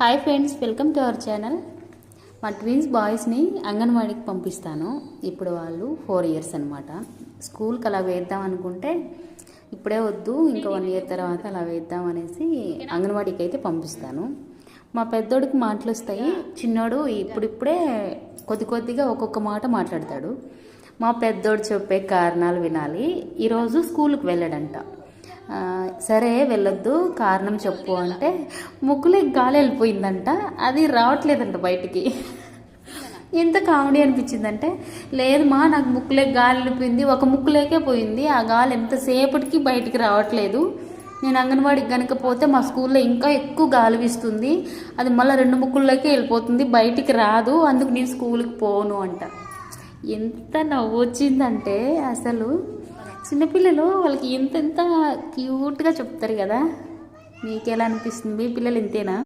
Hi friends welcome to our channel మా twins బాయ్స్ని అంగన్వాడీకి పంపిస్తాను. ఇప్పుడు వాళ్ళు ఫోర్ ఇయర్స్ అనమాట స్కూల్కి అలా వేద్దాం అనుకుంటే ఇప్పుడే వద్దు ఇంకా వన్ ఇయర్ తర్వాత అలా వేద్దాం అనేసి అంగన్వాడీకి అయితే పంపిస్తాను. మా పెద్దోడికి మాటలు వస్తాయి. చిన్నోడు ఇప్పుడిప్పుడే కొద్ది కొద్దిగా ఒక్కొక్క మాట మాట్లాడతాడు. మా పెద్దోడు చెప్పే కారణాలు వినాలి. ఈరోజు స్కూల్కి వెళ్ళాడంట. సరే వెళ్ళొద్దు కారణం చెప్పు అంటే ముక్కులే గాలి వెళ్ళిపోయిందంట అది రావట్లేదంట బయటికి. ఎంత కామెడీ అనిపించిందంటే లేదు మా నాకు ముక్కులే గాలి వెళ్ళిపోయింది ఒక ముక్కులేకే పోయింది ఆ గాలి ఎంతసేపటికి బయటికి రావట్లేదు. నేను అంగన్వాడికి కనుక పోతే మా స్కూల్లో ఇంకా ఎక్కువ గాలి వీస్తుంది అది మళ్ళీ రెండు ముక్కుల్లోకే వెళ్ళిపోతుంది బయటికి రాదు అందుకు నేను స్కూల్కి పోను అంట. ఎంత నవ్వు వచ్చిందంటే అసలు చిన్నపిల్లలు వాళ్ళకి ఎంతెంత క్యూట్గా చెప్తారు కదా. మీకు ఎలా అనిపిస్తుంది పిల్లలు ఇంతేనా?